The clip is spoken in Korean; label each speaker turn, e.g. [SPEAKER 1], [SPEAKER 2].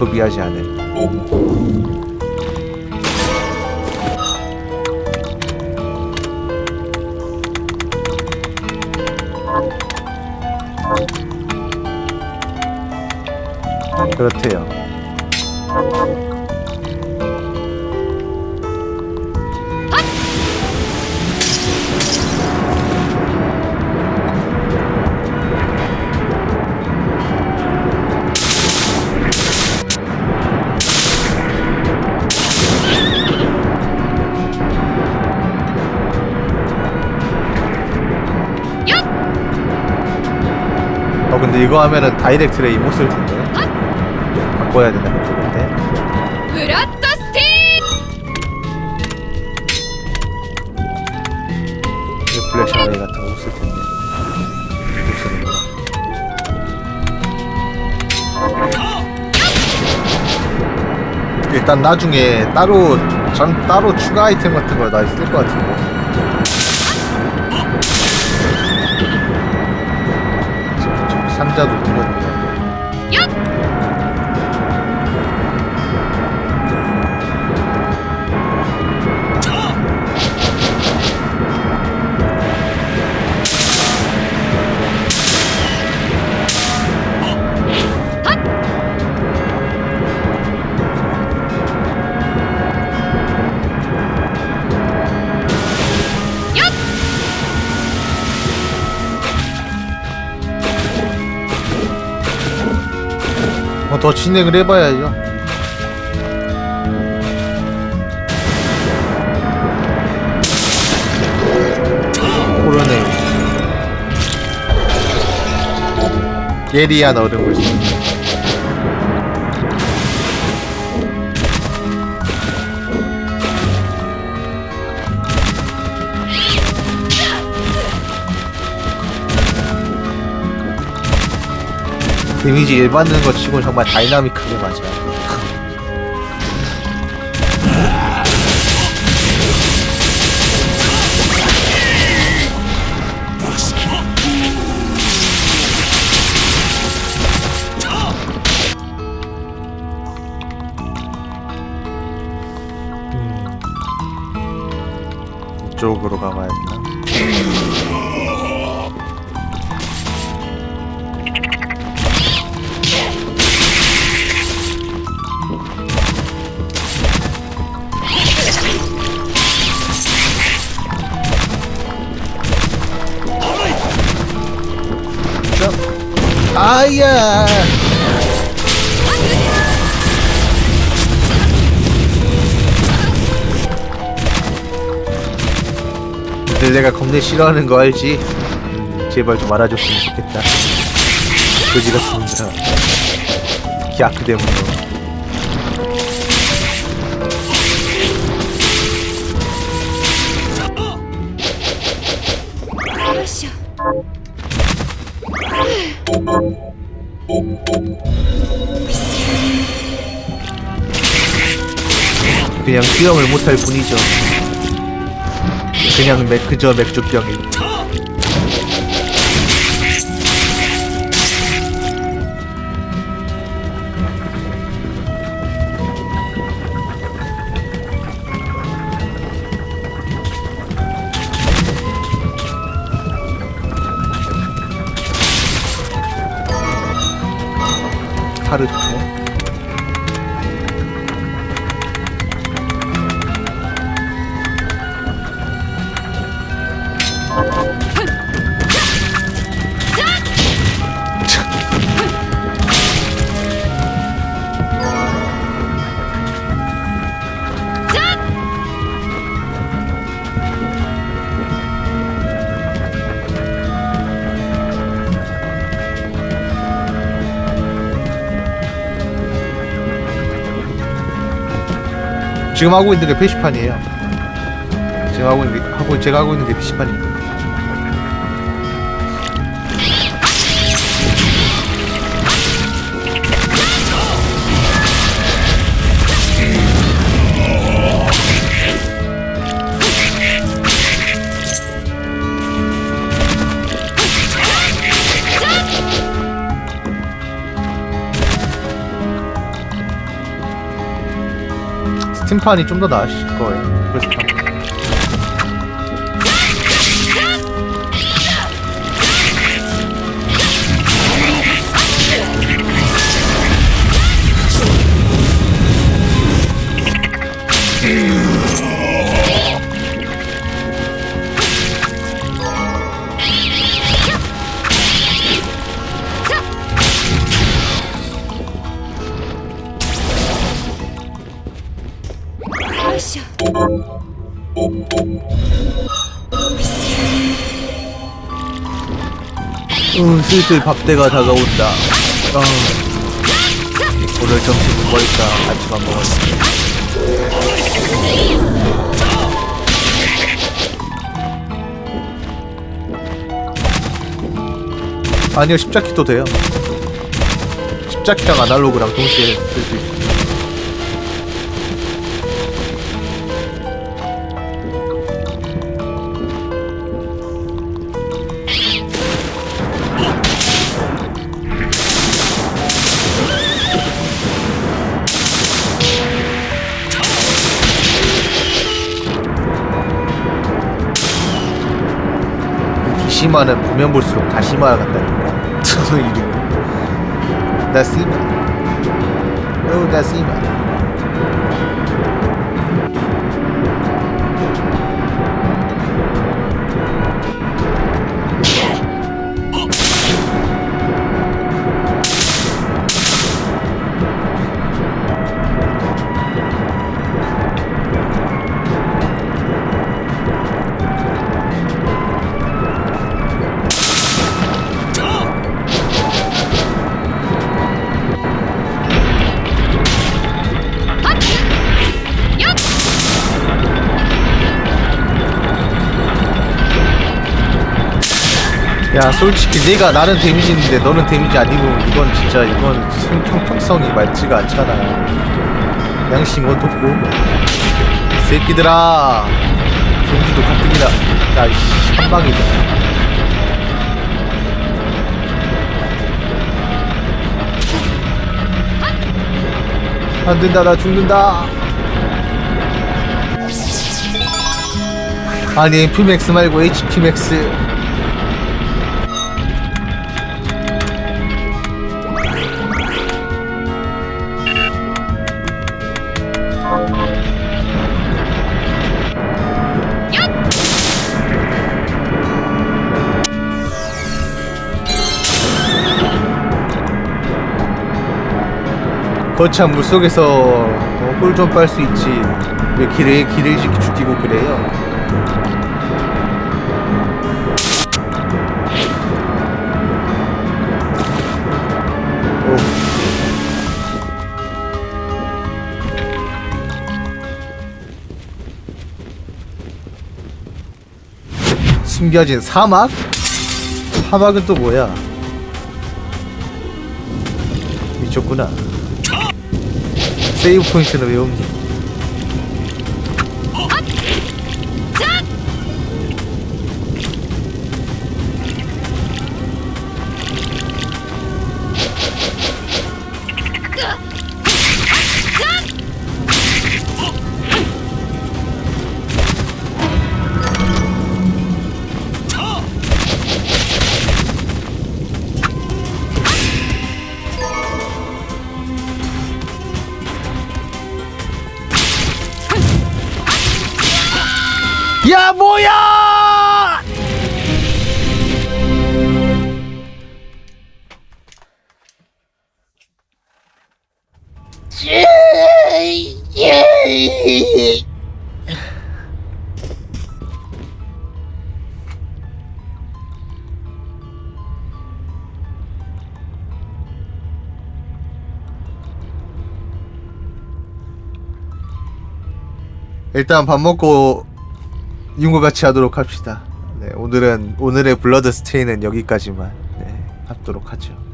[SPEAKER 1] 소비하지 않을 그렇대요. 근데 이거 하면은 다이렉트레이 못쓸 텐데. 바꿔야 된다
[SPEAKER 2] 그때. 브라타스티.
[SPEAKER 1] 플래시 아래 같은 거 못쓸 텐데. 못 쓰는 거야. 일단 나중에 따로 전 따로 추가 아이템 같은 걸나 있을 것 같은데. 좀 상자도 뚫었 뭐더 진행을 해봐야죠. 코로네 예리한 얼음을 데미지 일 받는 거 치고 정말 다이나믹하게 맞아. 음. 이쪽으로 가봐야 되 아야. 근데 내가 겁내 싫어하는 거 알지? 음, 제발 좀 알아줬으면 좋겠다. 그지 같습니다. 특히 아크 때문에. 그냥 수영을 못할 뿐이죠. 그냥 맥 그저 맥주병이. 타르트. 지금 하고 있는 게 PC판이에요. 지금 하고 하고 제가 하고 있는 게 PC판입니다. 스팀판이 좀 더 나으실 거예요. 그래서 참- 음, 슬슬 밥때가 다가온다. 아, 오늘 점심은 뭘까? 아침 안 먹었어. 아니요, 십자키도 돼요. 십자키랑 아날로그랑 동시에 쓸 수 있어요. 이 기시마는 보면 볼수록 다시마 같다니까. 저 이름이. 나시마. 오, 나시마. 야, 솔직히 내가 나는 데미지 있는데 너는 데미지 안 입으면 이건 진짜 이건 성- 형평성이 맞지가 않잖아. 양심 어떻고? 이 새끼들아. 데미지도 가뜩이나 나 이씨 한 방이다. 안 된다, 나 죽는다. 아니, FMX 말고 HPMX. 거참 물속에서 어, 꿀좀 빨 수 있지 왜 길을 길을 죽이고 그래요? 오. 숨겨진 사막? 사막은 또 뭐야? 미쳤구나. 세이브 포인트는 왜 없니? 일단 밥 먹고 이용과 같이 하도록 합시다. 네, 오늘은 오늘의 블러드 스테이는 여기까지만 네, 하도록 하죠.